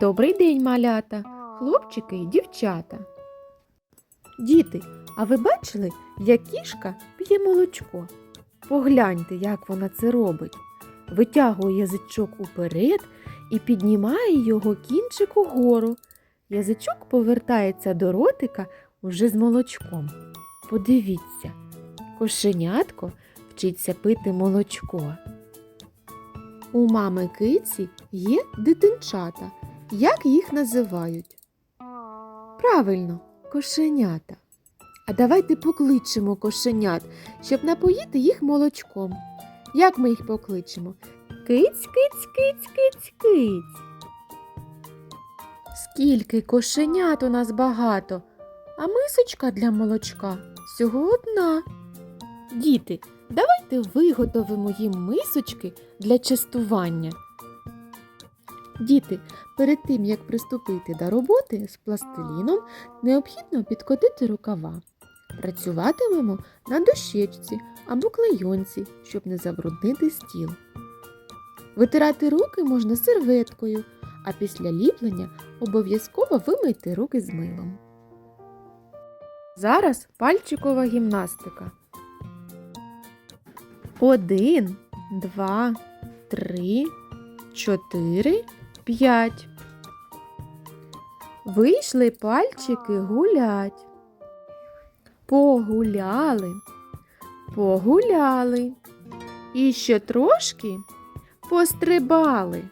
Добрий день, малята, хлопчики і дівчата. Діти, а ви бачили, як кішка п'є молочко? Погляньте, як вона це робить. Витягує язичок уперед і піднімає його кінчик угору. Язичок повертається до ротика уже з молочком. Подивіться, кошенятко вчиться пити молочко. У мами киці є дитинчата. Як їх називають? Правильно, кошенята. А давайте покличемо кошенят, щоб напоїти їх молочком. Як ми їх покличемо? Киць, киць, киць, киць, киць. Скільки кошенят у нас багато, а мисочка для молочка всього одна. Діти, давайте виготовимо їм мисочки для частування. Діти, перед тим як приступити до роботи з пластиліном, необхідно підкотити рукава. Працюватимемо на дощечці або клейонці, щоб не забруднити стіл. Витирати руки можна серветкою, а після ліплення обов'язково вимийте руки з милом. Зараз пальчикова гімнастика. Один, два, три, чотири, п'ять. Вийшли пальчики гулять. Погуляли, погуляли. І ще трошки пострибали.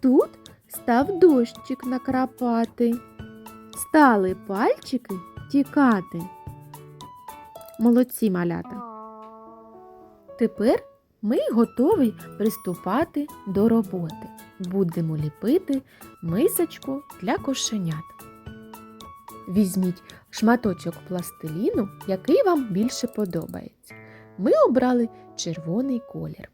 Тут став дощик накрапати. Стали пальчики тікати. Молодці малята. Тепер ми готові приступати до роботи. Будемо ліпити мисочку для кошенят. Візьміть шматочок пластиліну, який вам більше подобається. Ми обрали червоний колір.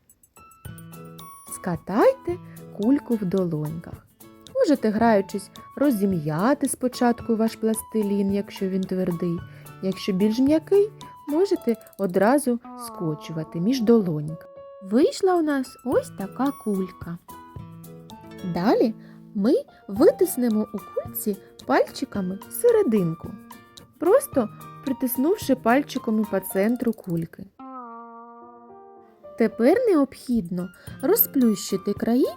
Скатайте кульку в долоньках. Можете, граючись, розім'яти спочатку ваш пластилін, якщо він твердий. Якщо більш м'який, можете одразу скочувати між долоньк. Вийшла у нас ось така кулька. Далі ми витиснемо у кульці пальчиками серединку, просто притиснувши пальчиками по центру кульки. Тепер необхідно розплющити краї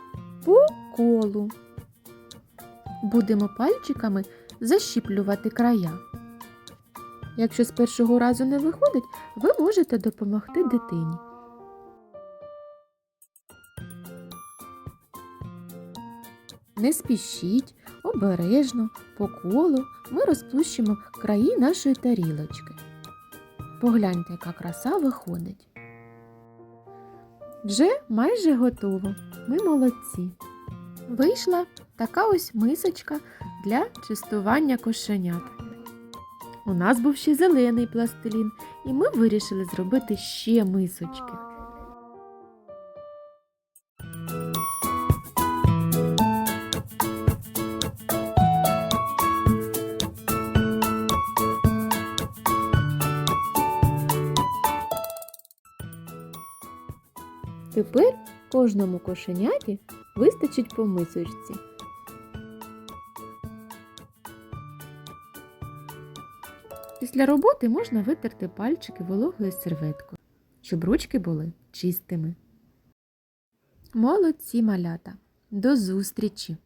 по колу. Будемо пальчиками защіплювати края. Якщо з першого разу не виходить, ви можете допомогти дитині. Не спішіть, обережно, по колу ми розплющимо краї нашої тарілочки. Погляньте, яка краса виходить. Вже майже готово. Ми молодці. Вийшла така ось мисочка для частування кошенят. У нас був ще зелений пластилін, і ми вирішили зробити ще мисочки. Тепер кожному кошеняті вистачить по мисочці. Після роботи можна витерти пальчики вологою серветкою, щоб ручки були чистими. Молодці малята! До зустрічі!